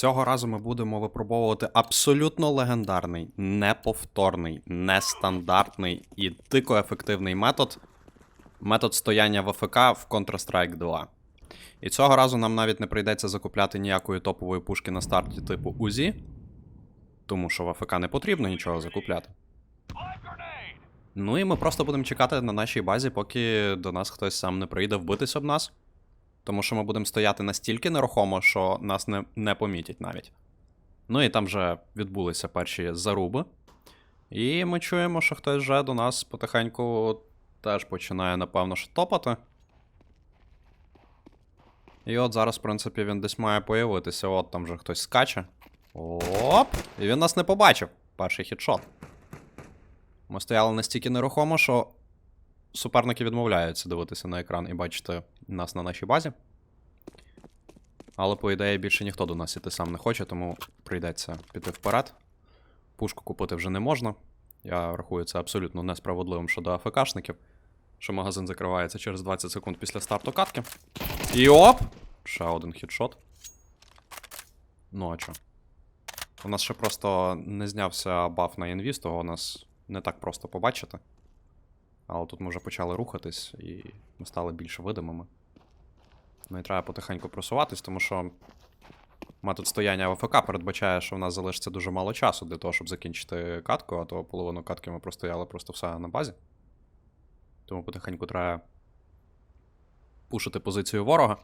Цього разу ми будемо випробовувати абсолютно легендарний, неповторний, нестандартний і дико ефективний метод. Метод стояння в АФК в Counter-Strike 2. І цього разу нам навіть не прийдеться закупляти ніякої топової пушки на старті типу УЗІ, тому що в АФК не потрібно нічого закупляти. Ну і ми просто будемо чекати на нашій базі, поки до нас хтось сам не прийде вбитись об нас. Тому що ми будемо стояти настільки нерухомо, що нас не, не помітять навіть. Ну і там вже відбулися перші заруби. І ми чуємо, що хтось вже до нас потихеньку теж починає, напевно, що топати. І от зараз, в принципі, він десь має появитися. От там вже хтось скаче. Оп! І він нас не побачив. Перший хідшот. Ми стояли настільки нерухомо, що суперники відмовляються дивитися на екран і бачити нас на нашій базі. Але, по ідеї, більше ніхто до нас іти сам не хоче, тому прийдеться піти вперед. Пушку купити вже не можна. Я рахую це абсолютно несправедливим щодо АФКшників, що магазин закривається через 20 секунд після старту катки. І оп! Ще один хідшот. Ну а чо? У нас ще просто не знявся баф на інвіз, того нас не так просто побачити. Але тут ми вже почали рухатись і ми стали більш видимими. Ну і треба потихеньку просуватись, тому що метод стояння в АФК передбачає, що в нас залишиться дуже мало часу для того, щоб закінчити катку, а то половину катки ми простояли просто все на базі. Тому потихеньку треба пушити позицію ворога.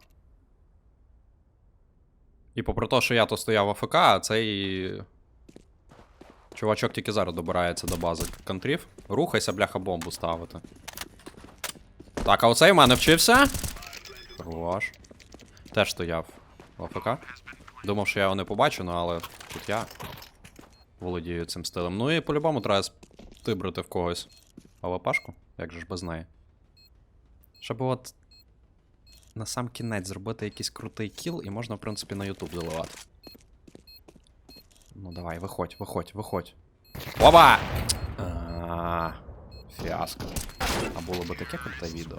І попри те, що я то стояв в АФК, а цей чувачок тільки зараз добирається до бази контрів. Рухайся, бляха, бомбу ставити. Так, а оцей в мене вчився. Хорош. Теж стояв в АФК. Думав, що я його не побачу, ну але тут я володію цим стилем. Ну і по-любому треба стибрити в когось АВПшку, як же ж без неї. Щоб от на сам кінець зробити якийсь крутий кіл, і можна, в принципі, на YouTube заливати. Ну давай, виходь, виходь, виходь. Оба! Фіаско. А було би таке круте відео.